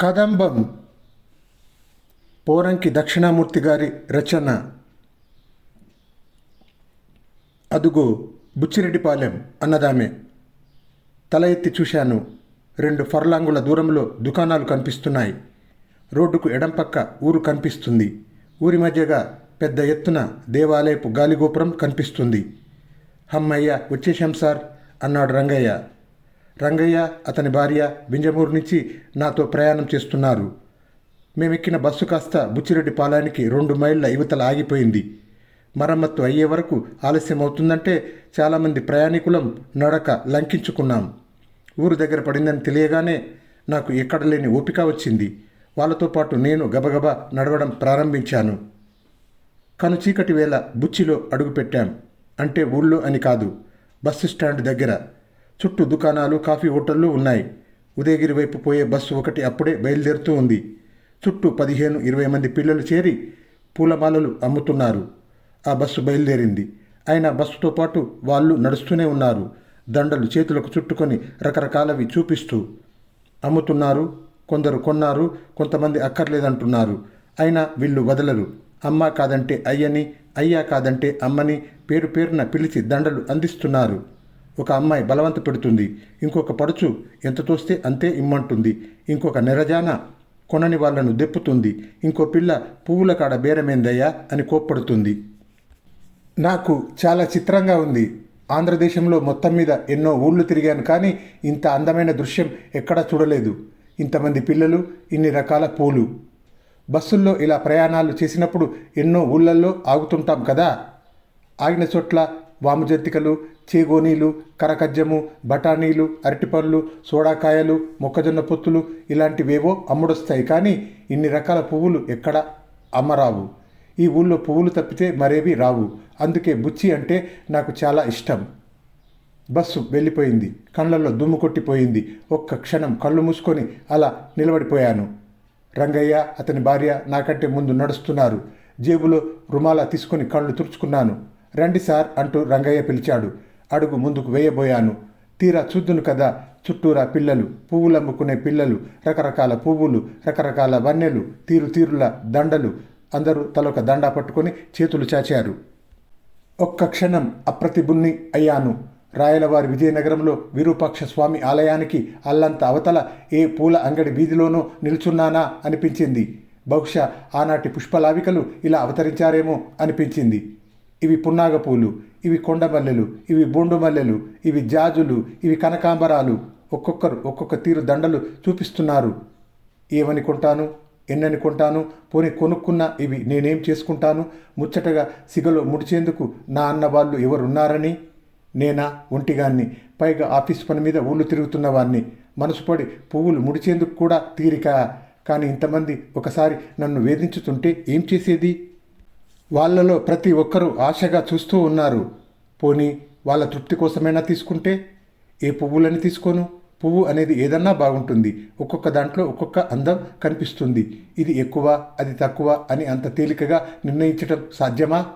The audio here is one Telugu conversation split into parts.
కదంబం. పోరంకి దక్షిణామూర్తి గారి రచన. అదుగో బుచ్చిరెడ్డిపాలెం అన్నదామె. తల ఎత్తి చూశాను. రెండు ఫర్లాంగుల దూరంలో దుకాణాలు కనిపిస్తున్నాయి. రోడ్డుకు ఎడం పక్క ఊరు కనిపిస్తుంది. ఊరి మధ్యగా పెద్ద ఎత్తున దేవాలయపు గాలిగోపురం కనిపిస్తుంది. హమ్మయ్య వచ్చేశాం సార్ అన్నాడు రంగయ్య. రంగయ్య అతని భార్య బింజమూరు నుంచి నాతో ప్రయాణం చేస్తున్నారు. మేమెక్కిన బస్సు కాస్త బుచ్చిరెడ్డి పాలానికి రెండు మైళ్ళ యువతల ఆగిపోయింది. మరమ్మత్తు అయ్యే వరకు ఆలస్యం అవుతుందంటే చాలామంది ప్రయాణికులం నడక లంకించుకున్నాం. ఊరు దగ్గర పడిందని తెలియగానే నాకు ఎక్కడ లేని ఓపిక వచ్చింది. వాళ్ళతో పాటు నేను గబగబా నడవడం ప్రారంభించాను. కను చీకటి వేళ బుచ్చిలో అడుగుపెట్టాం. అంటే ఊళ్ళో అని కాదు బస్సు స్టాండ్ దగ్గర. చుట్టూ దుకాణాలు కాఫీ హోటళ్ళు ఉన్నాయి. ఉదయగిరి వైపు పోయే బస్సు ఒకటి అప్పుడే బయలుదేరుతూ ఉంది. చుట్టూ పదిహేను ఇరవై మంది పిల్లలు చేరి పూలమాలలు అమ్ముతున్నారు. ఆ బస్సు బయలుదేరింది. ఆయన బస్సుతో పాటు వాళ్ళు నడుస్తూనే ఉన్నారు. దండలు చేతులకు చుట్టుకొని రకరకాలవి చూపిస్తూ అమ్ముతున్నారు. కొందరు కొన్నారు కొంతమంది అక్కర్లేదంటున్నారు. అయినా వీళ్ళు వదలరు. అమ్మ కాదంటే అయ్యని అయ్యా కాదంటే అమ్మని పేరు పేరున పిలిచి దండలు అందిస్తున్నారు. ఒక అమ్మాయి బలవంత పెడుతుంది. ఇంకొక పడుచు ఎంత తోస్తే అంతే ఇమ్మంటుంది. ఇంకొక నెరజాన కొనని వాళ్ళను దెప్పుతుంది. ఇంకో పిల్ల పువ్వుల కాడ బేరమేందయ్యా అని కోప్పడుతుంది. నాకు చాలా చిత్రంగా ఉంది. ఆంధ్రదేశంలో మొత్తం మీద ఎన్నో ఊళ్ళు తిరిగాను కానీ ఇంత అందమైన దృశ్యం ఎక్కడా చూడలేదు. ఇంతమంది పిల్లలు ఇన్ని రకాల పూలు. బస్సుల్లో ఇలా ప్రయాణాలు చేసినప్పుడు ఎన్నో ఊళ్ళల్లో ఆగుతుంటాం కదా. ఆగిన చోట్ల వాముజెత్తికలు చేగోనీలు కరకజ్జము బఠానీలు అరటిపళ్ళు సోడాకాయలు మొక్కజొన్న పొత్తులు ఇలాంటివేవో అమ్ముడొస్తాయి కానీ ఇన్ని రకాల పువ్వులు ఎక్కడ అమ్మరావు? ఈ ఊళ్ళో పువ్వులు తప్పితే మరేవి రావు. అందుకే బుచ్చి అంటే నాకు చాలా ఇష్టం. బస్సు వెళ్ళిపోయింది. కళ్ళల్లో దుమ్ము కొట్టిపోయింది. ఒక్క క్షణం కళ్ళు మూసుకొని అలా నిలబడిపోయాను. రంగయ్య అతని భార్య నాకంటే ముందు నడుస్తున్నారు. జేబులో రుమాల తీసుకొని కళ్ళు తుడుచుకున్నాను. రండి సార్ అంటూ రంగయ్య పిలిచాడు. అడుగు ముందుకు వేయబోయాను. తీరా చూద్దును కదా చుట్టూరా పిల్లలు పువ్వులు అమ్ముకునే పిల్లలు రకరకాల పువ్వులు రకరకాల వన్నెలు తీరు తీరుల దండలు. అందరూ తలొక దండ పట్టుకొని చేతులు చాచారు. ఒక్క క్షణం అప్రతిబున్ని అయ్యాను. రాయలవారి విజయనగరంలో విరూపాక్ష స్వామి ఆలయానికి అల్లంత అవతల ఏ పూల అంగడి వీధిలోనో నిల్చున్నానా అనిపించింది. బహుశా ఆనాటి పుష్పలావికలు ఇలా అవతరించారేమో అనిపించింది. ఇవి పున్నాగపూలు ఇవి కొండమల్లెలు ఇవి బొండు మల్లెలు ఇవి జాజులు ఇవి కనకాంబరాలు. ఒక్కొక్కరు ఒక్కొక్క తీరు దండలు చూపిస్తున్నారు. ఏమని కొంటాను? ఎన్నని కొంటాను? పోనీ కొనుక్కున్నా ఇవి నేనేం చేసుకుంటాను? ముచ్చటగా సిగలో ముడిచేందుకు నా అన్న వాళ్ళు ఎవరున్నారని? నేనా? ఒంటిగాన్ని. పైగా ఆఫీస్ పని మీద ఊళ్ళు తిరుగుతున్న మనసు మనసుపడి పువ్వులు ముడిచేందుకు కూడా తీరిక. కానీ ఇంతమంది ఒకసారి నన్ను వేధించుతుంటే ఏం చేసేది? వాళ్ళలో ప్రతి ఒక్కరూ ఆశగా చూస్తూ ఉన్నారు. పోనీ వాళ్ళ తృప్తి కోసమైనా తీసుకుంటే? ఏ పువ్వులని తీసుకోను? పువ్వు అనేది ఏదన్నా బాగుంటుంది. ఒక్కొక్క దాంట్లో ఒక్కొక్క అందం కనిపిస్తుంది. ఇది ఎక్కువ అది తక్కువ అని అంత తేలికగా నిర్ణయించడం సాధ్యమా?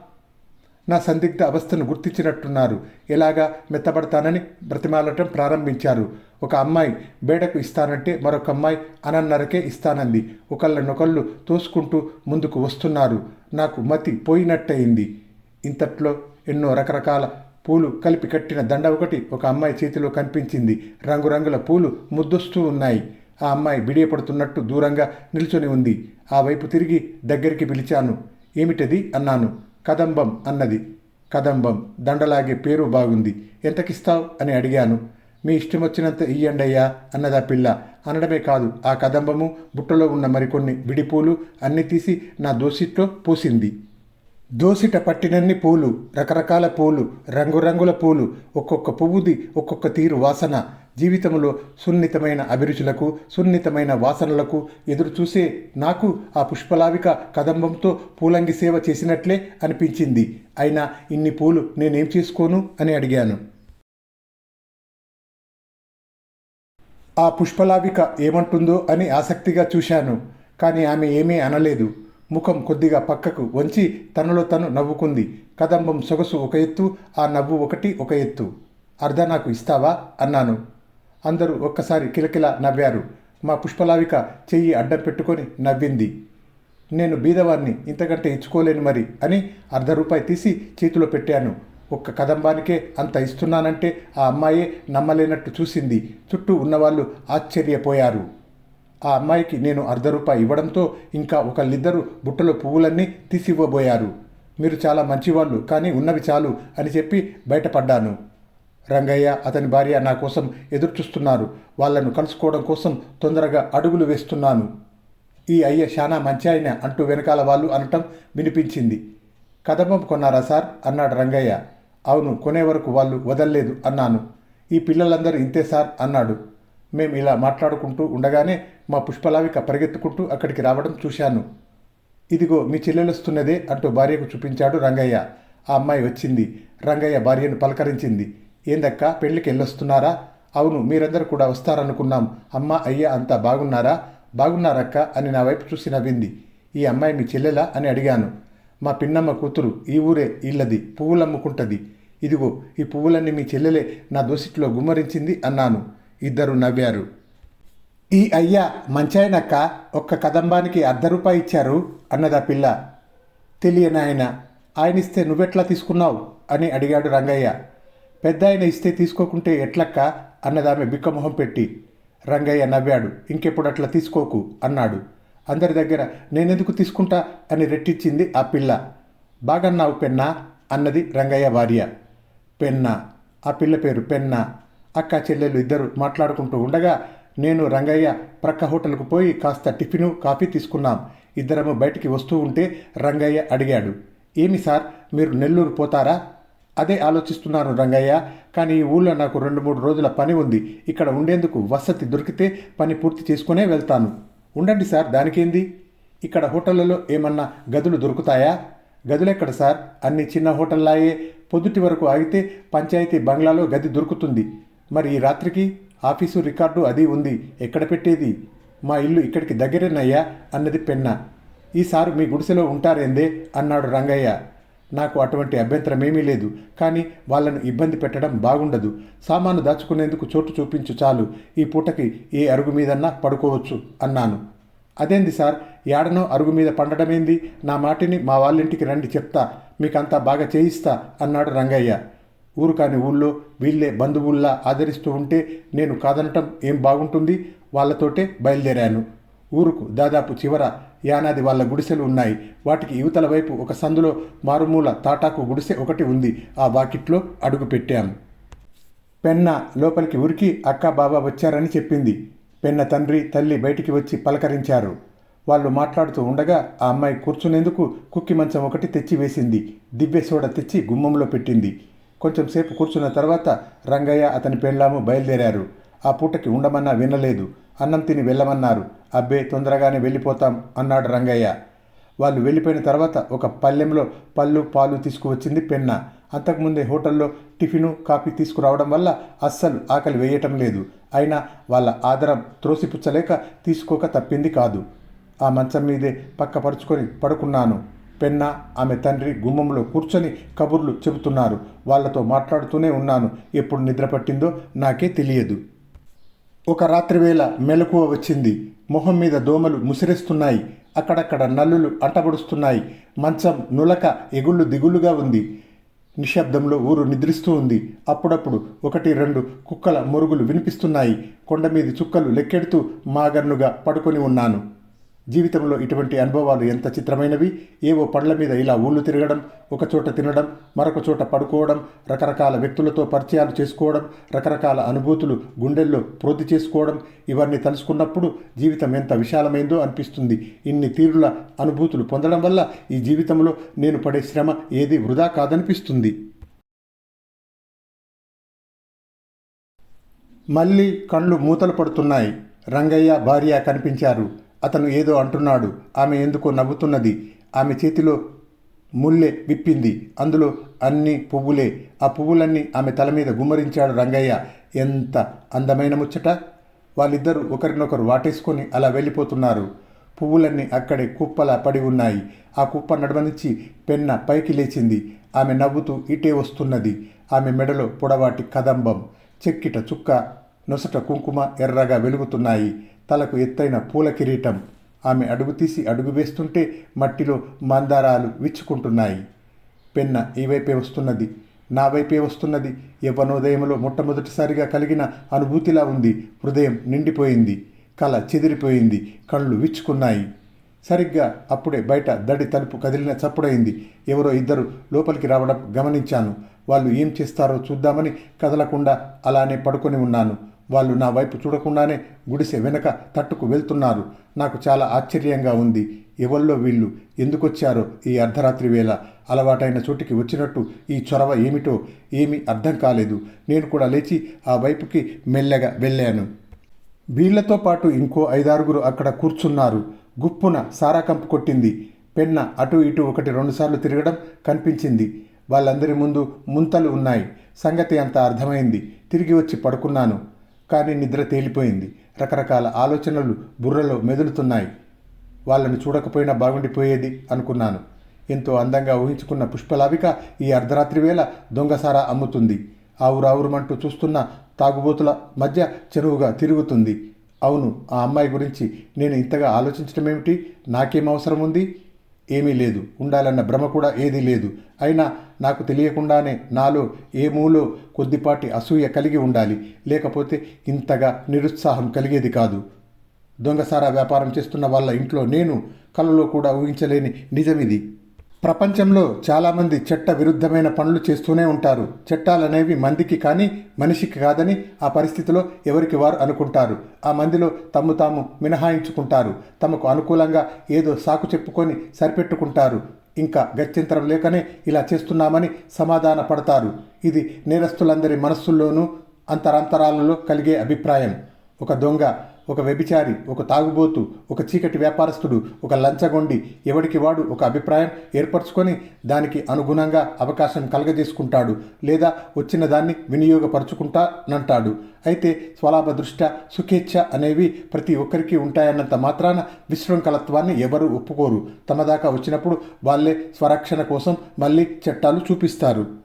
నా సందిగ్ధ అవస్థను గుర్తించినట్టున్నారు. ఎలాగా మెత్తబడతానని బ్రతిమాలటం ప్రారంభించారు. ఒక అమ్మాయి బేడకు ఇస్తానంటే మరొక అమ్మాయి అనన్నరకే ఇస్తానంది. ఒకళ్ళనొకళ్ళు తోసుకుంటూ ముందుకు వస్తున్నారు. నాకు మతి పోయినట్టయింది. ఇంతట్లో ఎన్నో రకరకాల పూలు కలిపి కట్టిన దండ ఒకటి ఒక అమ్మాయి చేతిలో కనిపించింది. రంగురంగుల పూలు ముద్దొస్తూ ఉన్నాయి. ఆ అమ్మాయి బిడియపడుతున్నట్టు దూరంగా నిల్చొని ఉంది. ఆ వైపు తిరిగి దగ్గరికి పిలిచాను. ఏమిటది? అన్నాను. కదంబం అన్నది. కదంబం దండలాగే పేరు బాగుంది. ఎంతకిస్తావు? అని అడిగాను. మీ ఇష్టం వచ్చినంత ఇయ్యండయ్యా అన్నదా పిల్ల. అనడమే కాదు ఆ కదంబము బుట్టలో ఉన్న మరికొన్ని విడిపూలు అన్ని తీసి నా దోసిట్లో పూసింది. దోసిట పట్టినన్ని పూలు రకరకాల పూలు రంగురంగుల పూలు ఒక్కొక్క పువ్వుది ఒక్కొక్క తీరు వాసన. జీవితంలో సున్నితమైన అభిరుచులకు సున్నితమైన వాసనలకు ఎదురు చూసే నాకు ఆ పుష్పలావిక కదంబంతో పూలంగి సేవ చేసినట్లే అనిపించింది. అయినా ఇన్ని పూలు నేనేం చేసుకోను అని అడిగాను. ఆ పుష్పలావిక ఏమంటుందో అని ఆసక్తిగా చూశాను కానీ ఆమె ఏమీ అనలేదు. ముఖం కొద్దిగా పక్కకు వంచి తనలో తను నవ్వుకుంది. కదంబం సొగసు ఒక ఎత్తు ఆ నవ్వు ఒకటి ఒక ఎత్తు. అర్ధ నాకు ఇస్తావా? అన్నాను. అందరూ ఒక్కసారి కిలకిల నవ్వారు. మా పుష్పలావిక చెయ్యి అడ్డం పెట్టుకొని నవ్వింది. నేను బీదవాన్ని ఇంతకంటే ఇచ్చుకోలేను మరి అని అర్ధ రూపాయి తీసి చేతిలో పెట్టాను. ఒక్క కదంబానికే అంత ఇస్తున్నానంటే ఆ అమ్మాయే నమ్మలేనట్టు చూసింది. చుట్టూ ఉన్నవాళ్ళు ఆశ్చర్యపోయారు. ఆ అమ్మాయికి నేను అర్ధ రూపాయి ఇవ్వడంతో ఇంకా ఒకళ్ళిద్దరు బుట్టలో పువ్వులన్నీ తీసివ్వబోయారు. మీరు చాలా మంచివాళ్ళు కానీ ఉన్నవి చాలు అని చెప్పి బయటపడ్డాను. రంగయ్య అతని భార్య నా కోసం ఎదురు చూస్తున్నారు వాళ్ళను కలుసుకోవడం కోసం తొందరగా అడుగులు వేస్తున్నాను. ఈ అయ్య శానా మంచి ఆయన అంటూ వెనకాల వాళ్ళు అనటం వినిపించింది. కదంబం కొన్నారా సార్? అన్నాడు రంగయ్య. అవును కొనే వరకు వాళ్ళు వదల్లేదు అన్నాను. ఈ పిల్లలందరూ ఇంతే సార్ అన్నాడు. మేము ఇలా మాట్లాడుకుంటూ ఉండగానే మా పుష్పలావిక పరిగెత్తుకుంటూ అక్కడికి రావడం చూశాను. ఇదిగో మీ చెల్లెలొస్తున్నదే అంటూ భార్యకు చూపించాడు రంగయ్య. ఆ అమ్మాయి వచ్చింది. రంగయ్య భార్యను పలకరించింది. ఏందక్క పెళ్ళికి వెళ్ళొస్తున్నారా అవును మీరందరూ కూడా వస్తారనుకున్నాం. అమ్మ అయ్య అంతా బాగున్నారా? బాగున్నారక్క అని నా వైపు చూసి నవ్వింది. ఈ అమ్మాయి మీ చెల్లెలా అని అడిగాను. మా పిన్నమ్మ కూతురు ఈ ఊరే ఇళ్ళది పువ్వులు అమ్ముకుంటుంది ఇదిగో ఈ పువ్వులన్నీ మీ చెల్లెలే నా దోసిట్లో గుమ్మరించింది అన్నాను. ఇద్దరు నవ్వారు. ఈ అయ్యా మంచాయనక్క ఒక్క కదంబానికి అర్ధ రూపాయి ఇచ్చారు అన్నదా పిల్ల. తెలియనాయన ఆయన ఇస్తే నువ్వెట్లా తీసుకున్నావు? అని అడిగాడు రంగయ్య. పెద్ద ఆయన ఇస్తే తీసుకోకుంటే ఎట్లక్క? అన్నదామె బిక్కమొహం పెట్టి. రంగయ్య నవ్వాడు. ఇంకెప్పుడు అట్లా తీసుకోకు? అన్నాడు. అందరి దగ్గర నేనెందుకు తీసుకుంటా అని రెట్టించింది ఆ పిల్ల. బాగన్నావు పెన్నా అన్నది రంగయ్య భార్య. పెన్న ఆ పిల్ల పేరు పెన్న. అక్క చెల్లెలు ఇద్దరు మాట్లాడుకుంటూ ఉండగా నేను రంగయ్య ప్రక్క హోటల్కు పోయి కాస్త టిఫిను కాఫీ తీసుకున్నాం. ఇద్దరము బయటికి వస్తూ ఉంటే రంగయ్య అడిగాడు. ఏమి సార్ మీరు నెల్లూరు పోతారా? అదే ఆలోచిస్తున్నాను రంగయ్య కానీ ఈ ఊళ్ళో నాకు రెండు మూడు రోజుల పని ఉంది. ఇక్కడ ఉండేందుకు వసతి దొరికితే పని పూర్తి చేసుకునే వెళ్తాను. ఉండండి సార్ దానికేంది? ఇక్కడ హోటళ్ళలో ఏమన్నా గదులు దొరుకుతాయా? గదులెక్కడ సార్? అన్ని చిన్న హోటల్లాయే. పొద్దుటి వరకు ఆగితే పంచాయతీ బంగ్లాలో గది దొరుకుతుంది. మరి ఈ రాత్రికి ఆఫీసు రికార్డు అది ఉంది. ఎక్కడ పెట్టేది? మా ఇల్లు ఇక్కడికి దగ్గరేనయ్యా అన్నది పెన్న. ఈసారి మీ గుడిసెలో ఉంటారేందే? అన్నాడు రంగయ్య. నాకు అటువంటి అభ్యంతరం ఏమీ లేదు. కానీ వాళ్ళను ఇబ్బంది పెట్టడం బాగుండదు. సామాను దాచుకునేందుకు చోటు చూపించు చాలు. ఈ పూటకి ఏ అరుగు మీదన్నా పడుకోవచ్చు అన్నాను. అదేంది సార్? ఏడనో అరుగు మీద పండడమేంది? నా మాటిని మా వాళ్ళింటికి రండి చెప్తా. మీకంతా బాగా చేయిస్తా అన్నాడు రంగయ్య. ఊరు కాని ఊళ్ళో వీళ్ళే బంధువుల్లా ఆదరిస్తూ ఉంటే నేను కాదనటం ఏం బాగుంటుంది? వాళ్ళతోటే బయలుదేరాను. ఊరుకు. దాదాపు చివర యానాది వాళ్ళ గుడిసెలు ఉన్నాయి. వాటికి యువతల వైపు ఒక సందులో మారుమూల తాటాకు గుడిసె ఒకటి ఉంది. ఆ వాకిట్లో అడుగు పెట్టాం. పెన్న లోపలికి ఉరికి అక్క బాబా వచ్చారని చెప్పింది. పెన్న తండ్రి తల్లి బయటికి వచ్చి పలకరించారు. వాళ్ళు మాట్లాడుతూ ఉండగా ఆ అమ్మాయి కూర్చునేందుకు కుక్కి మంచం ఒకటి తెచ్చి వేసింది. దివ్య సోడ తెచ్చి గుమ్మంలో పెట్టింది. కొంచెం సేపు కూర్చున్న తర్వాత రంగయ్య అతని పెళ్ళాము బయలుదేరారు. ఆ పూటకి ఉండమన్నా వినలేదు. అన్నం తిని వెళ్ళమన్నారు. అబ్బే తొందరగానే వెళ్ళిపోతాం అన్నాడు రంగయ్య. వాళ్ళు వెళ్ళిపోయిన తర్వాత ఒక పల్లెంలో పళ్ళు పాలు తీసుకువచ్చింది పెన్న. అంతకుముందే హోటల్లో టిఫిను కాఫీ తీసుకురావడం వల్ల అస్సలు ఆకలి వేయటం లేదు. అయినా వాళ్ళ ఆదరం త్రోసిపుచ్చలేక తీసుకోక తప్పింది కాదు. ఆ మంచం మీదే పక్కపరుచుకొని పడుకున్నాను. పెన్న ఆమె తండ్రి గుమ్మంలో కూర్చొని కబుర్లు చెబుతున్నారు. వాళ్ళతో మాట్లాడుతూనే ఉన్నాను. ఎప్పుడు నిద్ర పట్టిందో నాకే తెలియదు. ఒక రాత్రి వేళ మెలకువ వచ్చింది. మొహం మీద దోమలు ముసిరేస్తున్నాయి. అక్కడక్కడ నల్లులు అంటబడుస్తున్నాయి. మంచం నులక ఎగుళ్ళు దిగులుగా ఉంది. నిశ్శబ్దంలో ఊరు నిద్రిస్తూ ఉంది. అప్పుడప్పుడు ఒకటి రెండు కుక్కల మురుగులు వినిపిస్తున్నాయి. కొండ మీది చుక్కలు లెక్కెడుతూ మాగన్నుగా పడుకొని ఉన్నాను. జీవితంలో ఇటువంటి అనుభవాలు ఎంత చిత్రమైనవి? ఏవో పండ్ల మీద ఇలా ఊళ్ళు తిరగడం ఒక చోట తినడం మరొక చోట పడుకోవడం రకరకాల వ్యక్తులతో పరిచయాలు చేసుకోవడం రకరకాల అనుభూతులు గుండెల్లో పూర్తి చేసుకోవడం ఇవన్నీ తలుసుకున్నప్పుడు జీవితం ఎంత విశాలమైందో అనిపిస్తుంది. ఇన్ని తీరుల అనుభూతులు పొందడం వల్ల ఈ జీవితంలో నేను పడే శ్రమ ఏది వృధా కాదనిపిస్తుంది. మళ్ళీ కళ్ళు మూతలు పడుతున్నాయి. రంగయ్య భార్య కనిపించారు. అతను ఏదో అంటున్నాడు. ఆమె ఎందుకో నవ్వుతున్నది. ఆమె చేతిలో ముల్లె విప్పింది. అందులో అన్ని పువ్వులే. ఆ పువ్వులన్నీ ఆమె తల మీద గుమ్మరించాడు రంగయ్య. ఎంత అందమైన ముచ్చట. వాళ్ళిద్దరూ ఒకరినొకరు వాటేసుకొని అలా వెళ్ళిపోతున్నారు. పువ్వులన్నీ అక్కడే కుప్పలా పడి ఉన్నాయి. ఆ కుప్ప నడుమ నుంచి పెన్న పైకి లేచింది. ఆమె నవ్వుతూ ఇటే వస్తున్నది. ఆమె మెడలో పొడవాటి కదంబం. చెక్కిట చుక్క నొసట కుంకుమ ఎర్రగా వెలుగుతున్నాయి. తలకు ఎత్తైన పూల కిరీటం. ఆమె అడుగు తీసి అడుగు వేస్తుంటే మట్టిలో మందారాలు విచ్చుకుంటున్నాయి. పెన్న ఈ వైపే వస్తున్నది నా వైపే వస్తున్నది. యవ్వనోదయంలో మొట్టమొదటిసారిగా కలిగిన అనుభూతిలా ఉంది. హృదయం నిండిపోయింది కల చెదిరిపోయింది కళ్ళు విచ్చుకున్నాయి. సరిగ్గా అప్పుడే బయట దడి తలుపు కదిలిన చప్పుడైంది. ఎవరో ఇద్దరు లోపలికి రావడం గమనించాను. వాళ్ళు ఏం చేస్తారో చూద్దామని కదలకుండా అలానే పడుకొని ఉన్నాను. వాళ్ళు నా వైపు చూడకుండానే గుడిసె వెనక తట్టుకు వెళ్తున్నారు. నాకు చాలా ఆశ్చర్యంగా ఉంది. ఎవల్లో వీళ్ళు ఎందుకొచ్చారో ఈ అర్ధరాత్రి వేళ? అలవాటైన చోటికి వచ్చినట్టు ఈ చొరవ ఏమిటో ఏమీ అర్థం కాలేదు. నేను కూడా లేచి ఆ వైపుకి మెల్లగా వెళ్ళాను. వీళ్ళతో పాటు ఇంకో ఐదారుగురు అక్కడ కూర్చున్నారు. గుప్పున సారా కంపు కొట్టింది. పెన్న అటు ఇటు ఒకటి రెండుసార్లు తిరగడం కనిపించింది. వాళ్ళందరి ముందు ముంతలు ఉన్నాయి. సంగతి అంత అర్థమైంది. తిరిగి వచ్చి పడుకున్నాను. కానీ నిద్ర తేలిపోయింది. రకరకాల ఆలోచనలు బుర్రలో మెదులుతున్నాయి. వాళ్ళని చూడకపోయినా బాగుండిపోయేది అనుకున్నాను. ఎంతో అందంగా ఊహించుకున్న పుష్పలావిక ఈ అర్ధరాత్రి వేళ దొంగసారా అమ్ముతుంది. ఆవురావురుమంటూ చూస్తున్న తాగుబోతుల మధ్య చెరువుగా తిరుగుతుంది. అవును ఆ అమ్మాయి గురించి నేను ఇంతగా ఆలోచించడం ఏమిటి నాకేం అవసరం ఉంది ఏమీ లేదు. ఉండాలన్న భ్రమ కూడా ఏదీ లేదు. అయినా నాకు తెలియకుండానే నాలో ఏ మూలో కొద్దిపాటి అసూయ కలిగి ఉండాలి. లేకపోతే ఇంతగా నిరుత్సాహం కలిగేది కాదు. దొంగసారా వ్యాపారం చేస్తున్న వాళ్ళ ఇంట్లో నేను కలలో కూడా ఊహించలేని నిజమిది ప్రపంచంలో చాలామంది చట్ట విరుద్ధమైన పనులు చేస్తూనే ఉంటారు. చట్టాలనేవి మందికి కానీ మనిషికి కాదని ఆ పరిస్థితిలో ఎవరికి వారు అనుకుంటారు? ఆ మందిలో తమ్ము తాము మినహాయించుకుంటారు. తమకు అనుకూలంగా ఏదో సాకు చెప్పుకొని సరిపెట్టుకుంటారు. ఇంకా గత్యంతరం లేకనే ఇలా చేస్తున్నామని సమాధాన పడతారు. ఇది నేరస్తులందరి మనస్సుల్లోనూ అంతరాంతరాలలో కలిగే అభిప్రాయం. ఒక దొంగ ఒక వ్యభిచారి ఒక తాగుబోతు ఒక చీకటి వ్యాపారస్తుడు ఒక లంచగొండి ఎవడికి వాడు ఒక అభిప్రాయం ఏర్పరచుకొని దానికి అనుగుణంగా అవకాశం కలగజేసుకుంటాడు లేదా వచ్చిన దాన్ని వినియోగపరుచుకుంటానంటాడు. అయితే స్వలాభ దృష్ట సుఖేచ్ఛ అనేవి ప్రతి ఒక్కరికి ఉంటాయన్నంత మాత్రాన విశృంఖలత్వాన్ని ఎవరు ఒప్పుకోరు. తమ దాకా వచ్చినప్పుడు వాళ్ళే స్వరక్షణ కోసం మళ్ళీ చట్టాలు చూపిస్తారు.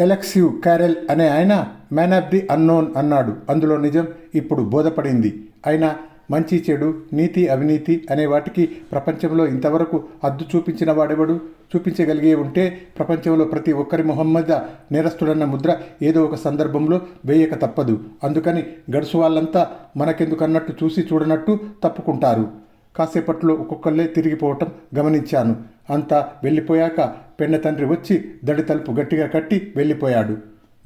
ఎలెక్సివ్ క్యారెల్ అనే ఆయన మ్యాన్ ఆఫ్ ది అన్నోన్ అన్నాడు. అందులో నిజం ఇప్పుడు బోధపడింది. అయినా మంచి చెడు నీతి అవినీతి అనే వాటికి ప్రపంచంలో ఇంతవరకు అద్దు చూపించిన వాడెవడు? చూపించగలిగే ఉంటే ప్రపంచంలో ప్రతి ఒక్కరి మొహమ్మద నేరస్తుడన్న ముద్ర ఏదో ఒక సందర్భంలో వేయక తప్పదు. అందుకని గడుసు వాళ్ళంతా మనకెందుకన్నట్టు చూసి చూడనట్టు తప్పుకుంటారు. కాసేపట్లో ఒక్కొక్కళ్ళే తిరిగిపోవటం గమనించాను. అంతా వెళ్ళిపోయాక పెన్న తండ్రి వచ్చి దడి తలుపు గట్టిగా కట్టి వెళ్ళిపోయాడు.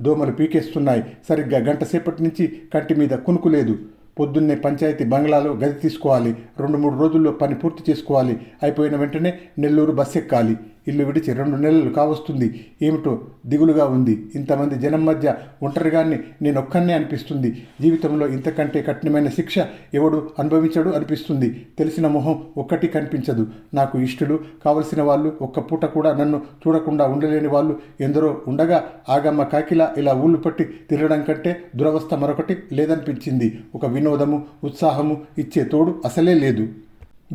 దోమలు పీకేస్తున్నాయి. సరిగ్గా గంట సేపటి నుంచి కంటి మీద కునుకు లేదు. పొద్దున్నే పంచాయతీ బంగ్లాలో గది తీసుకోవాలి. రెండు మూడు రోజుల్లో పని పూర్తి చేసుకోవాలి. అయిపోయిన వెంటనే నెల్లూరు బస్ ఎక్కాలి ఇల్లు విడిచి రెండు నెలలు కావస్తుంది. ఏమిటో దిగులుగా ఉంది. ఇంతమంది జనం మధ్య ఒంటరిగాన్ని నేనొక్కనే అనిపిస్తుంది. జీవితంలో ఇంతకంటే కఠినమైన శిక్ష ఎవడు అనుభవించడు అనిపిస్తుంది. తెలిసిన మొహం ఒక్కటి కనిపించదు. నాకు ఇష్టలు కావలసిన వాళ్ళు ఒక్క పూట కూడా నన్ను చూడకుండా ఉండలేని వాళ్ళు ఎందరో ఉండగా ఆగమ్మ కాకిలా ఇలా ఊళ్ళు పట్టి తిరగడం కంటే దురవస్థ మరొకటి లేదనిపించింది. ఒక వినోదము ఉత్సాహము ఇచ్చే తోడు అసలే లేదు.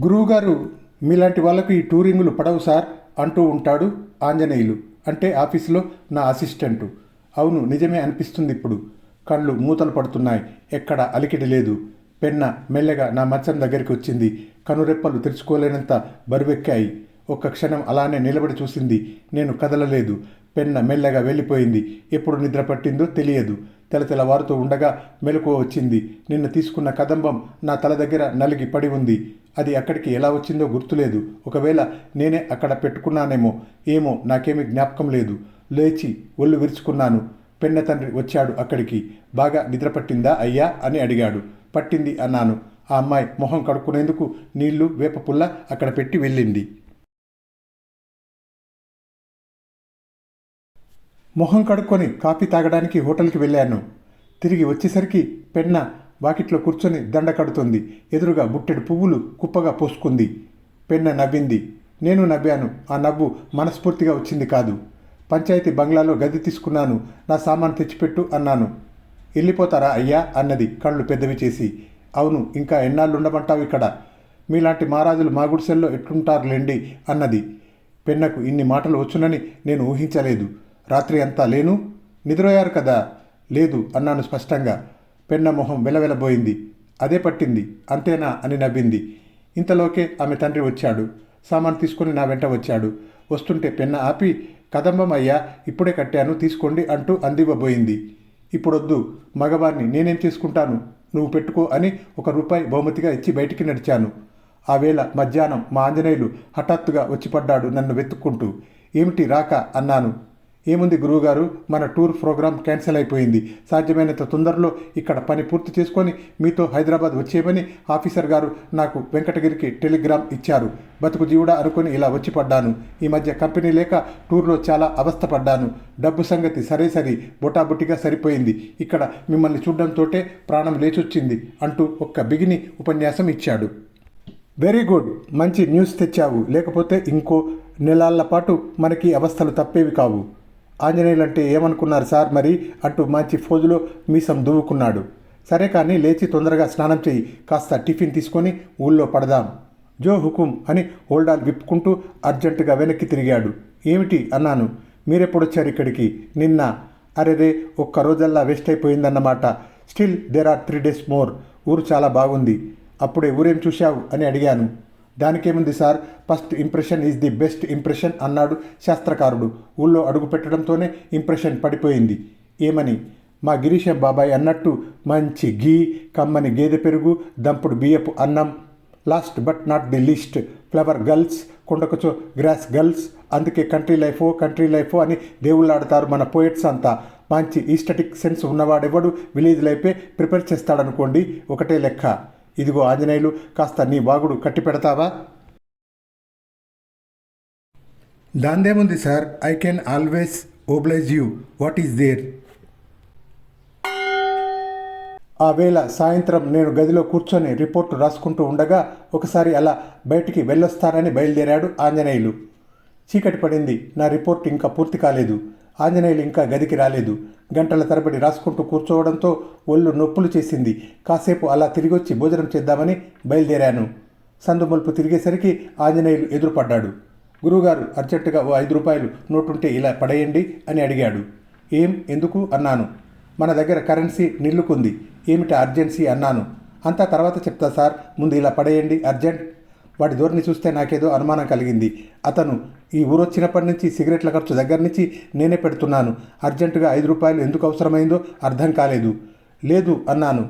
గురువుగారు మీలాంటి వాళ్ళకు ఈ టూరింగులు పడవు సార్. అంటూ ఉంటాడు ఆంజనేయులు. అంటే ఆఫీసులో నా అసిస్టెంటు. అవును నిజమే అనిపిస్తుంది ఇప్పుడు. కళ్ళు మూతలు పడుతున్నాయి. ఎక్కడ అలికిడి లేదు. పెన్న మెల్లగా నా మచ్చం దగ్గరికి వచ్చింది. కనురెప్పలు తెరుచుకోలేనంత బరువెక్కాయి. ఒక్క క్షణం అలానే నిలబడి చూసింది. నేను కదలలేదు. పెన్న మెల్లగా వెళ్ళిపోయింది. ఎప్పుడు నిద్ర పట్టిందో తెలియదు. తెలతెలవారుతూ ఉండగా మెలకువ వచ్చింది. నిన్న తీసుకున్న కదంబం నా తల దగ్గర నలిగి పడి ఉంది. అది అక్కడికి ఎలా వచ్చిందో గుర్తులేదు. ఒకవేళ నేనే అక్కడ పెట్టుకున్నానేమో ఏమో నాకేమీ జ్ఞాపకం లేదు. లేచి ఒళ్ళు విరుచుకున్నాను. పెన్న తండ్రి వచ్చాడు అక్కడికి. బాగా నిద్ర పట్టిందా అయ్యా అని అడిగాడు. పట్టింది అన్నాను. ఆ అమ్మాయి మొహం కడుక్కునేందుకు నీళ్ళు వేప పుల్ల అక్కడ పెట్టి వెళ్ళింది. మొహం కడుక్కొని కాఫీ తాగడానికి హోటల్కి వెళ్ళాను. తిరిగి వచ్చేసరికి పెన్న వాకిట్లో కూర్చొని దండ కడుతుంది. ఎదురుగా బుట్టెడు పువ్వులు కుప్పగా పోసుకుంది. పెన్న నవ్వింది. నేను నవ్వాను. ఆ నవ్వు మనస్ఫూర్తిగా వచ్చింది కాదు. పంచాయతీ బంగ్లాలో గది తీసుకున్నాను. నా సామాన్ తెచ్చిపెట్టు అన్నాను. వెళ్ళిపోతారా అయ్యా? అన్నది కళ్ళు పెద్దవి చేసి. అవును ఇంకా ఎన్నాళ్ళు ఉండమంటావు ఇక్కడ? మీలాంటి మహారాజులు మా గుడిసెల్లో ఎట్లుంటారులేండి? అన్నది. పెన్నకు ఇన్ని మాటలు వచ్చునని నేను ఊహించలేదు. రాత్రి అంతా లేను. నిద్రపోయారు కదా? లేదు అన్నాను స్పష్టంగా. పెన్న మొహం వెలవెలబోయింది. అదే పట్టింది. అంతేనా అని నవ్వింది. ఇంతలోకే ఆమె తండ్రి వచ్చాడు. సామాన్ తీసుకుని నా వెంట వచ్చాడు. వస్తుంటే పెన్న ఆపి కదంబం అయ్యా ఇప్పుడే కట్టాను తీసుకోండి అంటూ అందివ్వబోయింది. ఇప్పుడొద్దు. మగవారిని నేనేం చేసుకుంటాను? నువ్వు పెట్టుకో అని ఒక రూపాయి బహుమతిగా ఇచ్చి బయటికి నడిచాను. ఆ వేళ మధ్యాహ్నం మా ఆంజనేయులు హఠాత్తుగా వచ్చి పడ్డాడు నన్ను వెతుక్కుంటూ. ఏమిటి? రాక అన్నాను. ఏముంది గురువుగారు? మన టూర్ ప్రోగ్రాం క్యాన్సిల్ అయిపోయింది. సాధ్యమైనంత తొందరలో ఇక్కడ పని పూర్తి చేసుకొని మీతో హైదరాబాద్ వచ్చేయమని ఆఫీసర్ గారు నాకు వెంకటగిరికి టెలిగ్రామ్ ఇచ్చారు. బతుకు జీవుడా అనుకుని ఇలా వచ్చి పడ్డాను. ఈ మధ్య కంపెనీ లేక టూర్లో చాలా అవస్థపడ్డాను డబ్బు సంగతి సరే సరి బొటాబుట్టిగా సరిపోయింది. ఇక్కడ మిమ్మల్ని చూడడంతోటే ప్రాణం లేచొచ్చింది అంటూ ఒక్క బిగిని ఉపన్యాసం ఇచ్చాడు. వెరీ గుడ్ మంచి న్యూస్ తెచ్చావు. లేకపోతే ఇంకో నెలల పాటు మనకి అవస్థలు తప్పేవి కావు. ఆంజనేయులు అంటే ఏమనుకున్నారు సార్? మరి అంటూ మంచి ఫోజులో మీసం దువ్వుకున్నాడు. సరే కానీ లేచి తొందరగా స్నానం చేయి. కాస్త టిఫిన్ తీసుకొని ఊళ్ళో పడదాం. జో హుకుం అని హోల్డాల్ విప్పుకుంటూ అర్జెంటుగా వెనక్కి తిరిగాడు. ఏమిటి అన్నాను. మీరెప్పుడొచ్చారు ఇక్కడికి? నిన్న. అరెరే ఒక్క రోజల్లా waste అయిపోయిందన్నమాట. Still there are three days more. ఊరు చాలా బాగుంది. అప్పుడే ఊరేం చూశావు? అని అడిగాను. దానికేముంది sir? First impression is the best impression అన్నాడు శాస్త్రకారుడు. ఊళ్ళో అడుగు పెట్టడంతోనే ఇంప్రెషన్ పడిపోయింది. ఏమని? మా గిరీశం బాబాయ్ అన్నట్టు మంచి గీ కమ్మని గేదె పెరుగు దంపుడు బియ్యపు అన్నం. Last but not the least flower girls కొండకొచ్చో grass girls అందుకే కంట్రీ లైఫో కంట్రీ లైఫో అని దేవుళ్ళు ఆడతారు మన పోయిట్స్ అంతా. మంచి ఈస్టటిక్ సెన్స్ ఉన్నవాడెవడు? విలేజ్ లైఫే ప్రిపేర్ చేస్తాడనుకోండి ఒకటే లెక్క. ఇదిగో ఆంజనేయులు కాస్త నీ వాగుడు కట్టి పెడతావా? దాందేముంది sir? I can always oblige you what is there ఆ వేళ సాయంత్రం నేను గదిలో కూర్చొని రిపోర్టు రాసుకుంటూ ఉండగా ఒకసారి అలా బయటికి వెళ్ళొస్తానని బయలుదేరాడు ఆంజనేయులు. చీకటి పడింది. నా రిపోర్ట్ ఇంకా పూర్తి కాలేదు. ఆంజనేయులు ఇంకా గదికి రాలేదు. గంటల తరబడి రాసుకుంటూ కూర్చోవడంతో ఒళ్ళు నొప్పులు చేసింది. కాసేపు అలా తిరిగొచ్చి భోజనం చేద్దామని బయలుదేరాను. సందు మలుపు తిరిగేసరికి ఆంజనేయులు ఎదురుపడ్డాడు. గురువుగారు అర్జెంటుగా ఓ ఐదు రూపాయలు నోటుంటే ఇలా పడేయండి అని అడిగాడు. ఏం? ఎందుకు? అన్నాను. మన దగ్గర కరెన్సీ నిల్లుకుంది. ఏమిటి అర్జెన్సీ? అన్నాను. అంతా తర్వాత చెప్తా సార్. ముందు ఇలా పడేయండి అర్జెంట్. వాటి ధోరణి చూస్తే నాకేదో అనుమానం కలిగింది. అతను ఈ ఊరు వచ్చినప్పటి నుంచి సిగరెట్ల ఖర్చు దగ్గర నుంచి నేనే పెడుతున్నాను. అర్జెంటుగా ఐదు రూపాయలు ఎందుకు అవసరమైందో అర్థం కాలేదు. లేదు అన్నాను.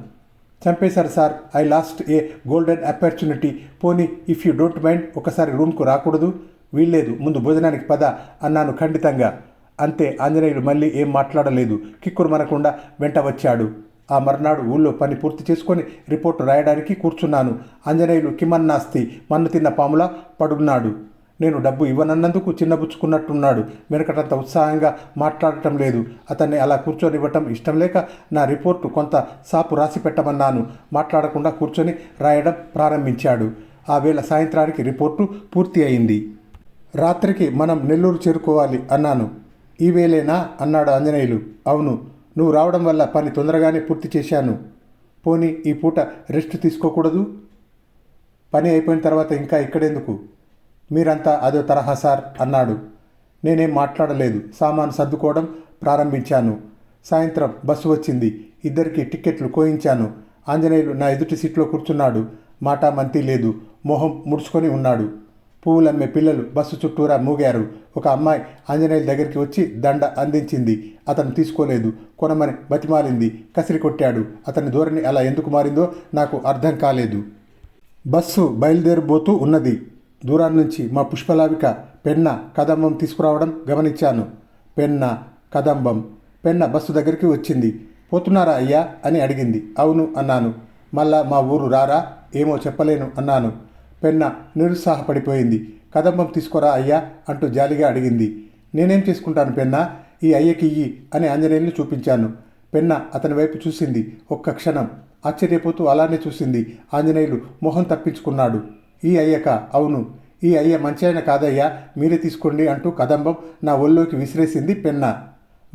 చంపేశారు sir. I lost a golden opportunity పోనీ ఇఫ్ యూ డోంట్ మైండ్ ఒకసారి రూమ్కు రాకూడదు? వీల్లేదు. ముందు భోజనానికి పద అన్నాను ఖండితంగా. అంతే ఆంజనేయుడు మళ్ళీ ఏం మాట్లాడలేదు. కిక్కురు మనకుండా వెంట వచ్చాడు. ఆ మర్నాడు ఊళ్ళో పని పూర్తి చేసుకొని రిపోర్టు రాయడానికి కూర్చున్నాను. ఆంజనేయులు కిమన్నాస్తి మన్ను తిన్న పాములా పడున్నాడు. నేను డబ్బు ఇవ్వనన్నందుకు చిన్నబుచ్చుకున్నట్టున్నాడు. వెనకటంత ఉత్సాహంగా మాట్లాడటం లేదు. అతన్ని అలా కూర్చొనివ్వటం ఇష్టం లేక నా రిపోర్టు కొంత సాపు రాసి పెట్టమన్నాను. మాట్లాడకుండా కూర్చొని రాయడం ప్రారంభించాడు. ఆ వేళ సాయంత్రానికి రిపోర్టు పూర్తి అయింది. రాత్రికి మనం నెల్లూరు చేరుకోవాలి అన్నాను. ఈ వేళేనా? అన్నాడు ఆంజనేయులు. అవును. నువ్వు రావడం వల్ల పని తొందరగానే పూర్తి చేశాను. పోనీ ఈ పూట రెస్ట్ తీసుకోకూడదు? పని అయిపోయిన తర్వాత ఇంకా ఇక్కడెందుకు? మీరంతా అదో తరహా సార్ అన్నాడు. నేనేం మాట్లాడలేదు. సామాను సర్దుకోవడం ప్రారంభించాను. సాయంత్రం బస్సు వచ్చింది. ఇద్దరికి టిక్కెట్లు కోయించాను. ఆంజనేయులు నా ఎదుటి సీట్లో కూర్చున్నాడు. మాట మంతి లేదు. మొహం ముడుచుకొని ఉన్నాడు. పువ్వులమ్మే పిల్లలు బస్సు చుట్టూరా మూగారు. ఒక అమ్మాయి ఆంజనేయుల దగ్గరికి వచ్చి దండ అందించింది. అతను తీసుకోలేదు. కొనమని బతిమాలింది. కసిరి కొట్టాడు. అతని ధోరణి అలా ఎందుకు మారిందో నాకు అర్థం కాలేదు. బస్సు బయలుదేరబోతూ ఉన్నది. దూరం నుంచి మా పుష్పలావిక పెన్న కదంబం తీసుకురావడం గమనించాను. పెన్న కదంబం పెన్న బస్సు దగ్గరికి వచ్చింది. పోతున్నారా అయ్యా? అని అడిగింది. అవును అన్నాను. మళ్ళా మా ఊరు రారా? ఏమో చెప్పలేను అన్నాను. పెన్న నిరుత్సాహపడిపోయింది. కదంబం తీసుకురా అయ్యా? అంటూ జాలిగా అడిగింది. నేనేం చేసుకుంటాను పెన్న? ఈ అయ్యకి ఇయ్యి అని ఆంజనేయుల్ని చూపించాను. పెన్న అతని వైపు చూసింది. ఒక్క క్షణం ఆశ్చర్యపోతూ అలానే చూసింది. ఆంజనేయులు మొహం తప్పించుకున్నాడు. ఈ అయ్యక అవును. ఈ అయ్య మంచాయన కాదయ్యా మీరే తీసుకోండి అంటూ కదంబం నా ఒళ్ళోకి విసిరేసింది పెన్న.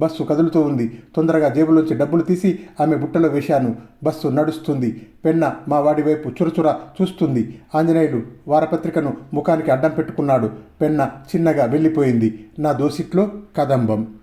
బస్సు కదులుతూ ఉంది. తొందరగా జేబులోంచి డబ్బులు తీసి ఆమె బుట్టలో వేశాను. బస్సు నడుస్తుంది. పెన్న మా వాడి వైపు చురచుర చూస్తుంది. ఆంజనేయుడు వారపత్రికను ముఖానికి అడ్డం పెట్టుకున్నాడు. పెన్న చిన్నగా వెళ్ళిపోయింది. నా దోసిట్లో కదంబం.